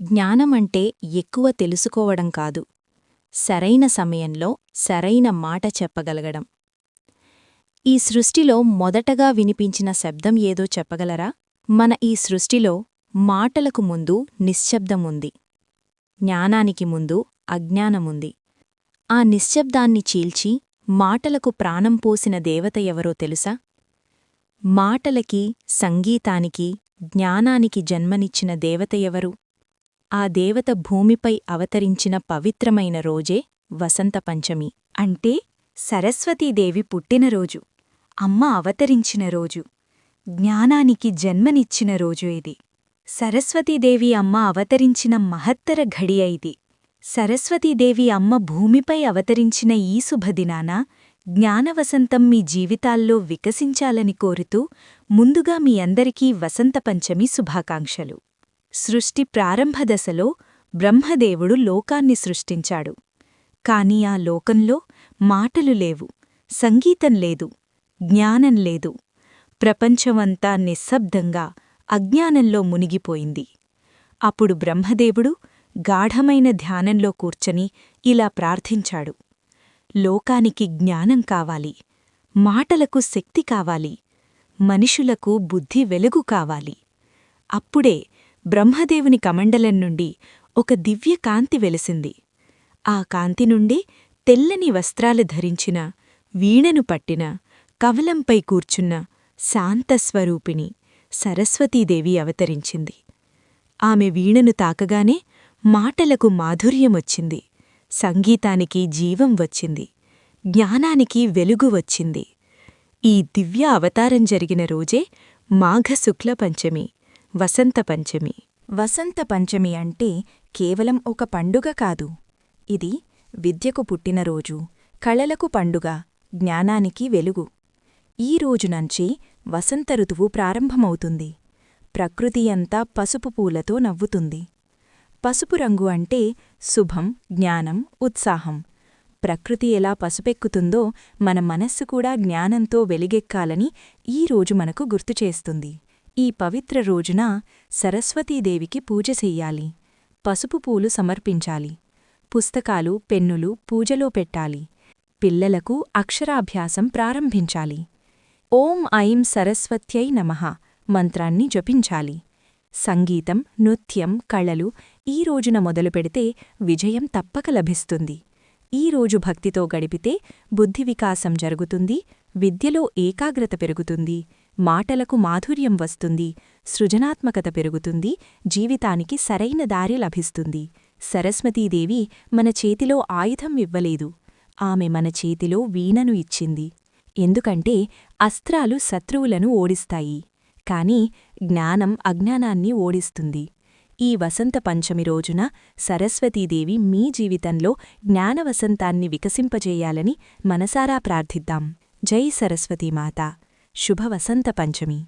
జ్ఞానమంటే ఎక్కువ తెలుసుకోవడం కాదు. సరైన సమయంలో సరైన మాట చెప్పగలగడం. ఈ సృష్టిలో మొదటగా వినిపించిన శబ్దం ఏదో చెప్పగలరా? మన ఈ సృష్టిలో మాటలకు ముందు నిశ్శబ్దముంది జ్ఞానానికి ముందు అజ్ఞానముంది ఆ నిశ్శబ్దాన్ని చీల్చి మాటలకు ప్రాణం పోసిన దేవత ఎవరో తెలుసా? మాటలకి సంగీతానికి జ్ఞానానికి జన్మనిచ్చిన దేవత ఎవరు? ఆ దేవత భూమిపై అవతరించిన పవిత్రమైన రోజే వసంత పంచమి. అంటే సరస్వతీదేవి పుట్టినరోజు అమ్మ అవతరించిన రోజు. జ్ఞానానికి జన్మనిచ్చిన రోజు ఇది. సరస్వతీదేవి అమ్మ అవతరించిన మహత్తర ఘడియ ఇది. సరస్వతీదేవి అమ్మ భూమిపై అవతరించిన ఈ శుభదినాన జ్ఞానవసంతం మీ జీవితాల్లో వికసించాలని కోరుతూ ముందుగా మీ అందరికీ వసంత పంచమి శుభాకాంక్షలు. సృష్టి ప్రారంభ దశలో బ్రహ్మదేవుడు లోకాన్ని సృష్టించాడు. కాని ఆ లోకంలో మాటలు లేవు సంగీతం లేదు జ్ఞానం లేదు. ప్రపంచమంతా నిశ్శబ్దంగా అజ్ఞానంలో మునిగిపోయింది. అప్పుడు బ్రహ్మదేవుడు గాఢమైన ధ్యానంలో కూర్చని ఇలా ప్రార్థించాడు. లోకానికి జ్ఞానం కావాలి మాటలకు శక్తి కావాలి మనుషులకు బుద్ధి వెలుగు కావాలి. అప్పుడే బ్రహ్మదేవుని కమండలం నుండి ఒక దివ్య కాంతి వెలిసింది. ఆ కాంతి నుండి తెల్లని వస్త్రాలు ధరించిన వీణను పట్టిన కవలంపై కూర్చున్న శాంతస్వరూపిణి సరస్వతీదేవి అవతరించింది. ఆమె వీణను తాకగానే మాటలకు మాధుర్యమొచ్చింది. సంగీతానికి జీవం వచ్చింది. జ్ఞానానికి వెలుగు వచ్చింది. ఈ దివ్య అవతారం జరిగిన రోజే మాఘశుక్ల పంచమి. వసంత పంచమి. వసంత పంచమి అంటే కేవలం ఒక పండుగ కాదు. ఇది విద్యకు పుట్టినరోజు కళలకు పండుగ జ్ఞానానికి వెలుగు. ఈ రోజునంచి వసంత ఋతువు ప్రారంభమవుతుంది. ప్రకృతి అంతా పసుపు పూలతో నవ్వుతుంది. పసుపు రంగు అంటే శుభం జ్ఞానం ఉత్సాహం. ప్రకృతి ఎలా పసుపెక్కుతుందో మన మనస్సు కూడా జ్ఞానంతో వెలిగెక్కాలని ఈ రోజు మనకు గుర్తుచేస్తుంది ఈ పవిత్ర రోజున సరస్వతీదేవికి పూజ చెయ్యాలి. పసుపు పూలు సమర్పించాలి. పుస్తకాలు పెన్నులు పూజలో పెట్టాలి. పిల్లలకు అక్షరాభ్యాసం ప్రారంభించాలి. ఓం ఐం సరస్వత్యై నమః మంత్రాన్ని జపించాలి. సంగీతం నృత్యం కళలు ఈ రోజున మొదలుపెడితే విజయం తప్పక లభిస్తుంది. ఈ రోజు భక్తితో గడిపితే బుద్ధి వికాసం జరుగుతుంది విద్యలో ఏకాగ్రత పెరుగుతుంది. మాటలకు మాధుర్యం వస్తుంది సృజనాత్మకత పెరుగుతుంది జీవితానికి సరైన దారి లభిస్తుంది. సరస్వతీదేవి మన చేతిలో ఆయుధం ఇవ్వలేదు. ఆమె మన చేతిలో వీణను ఇచ్చింది. ఎందుకంటే అస్త్రాలు శత్రువులను ఓడిస్తాయి. కాని జ్ఞానం అజ్ఞానాన్ని ఓడిస్తుంది. ఈ వసంత పంచమి రోజున సరస్వతీదేవి మీ జీవితంలో జ్ఞానవసంతాన్ని వికసింపజేయాలని మనసారా ప్రార్థిద్దాం. జై సరస్వతీమాత శుభ వసంత పంచమి.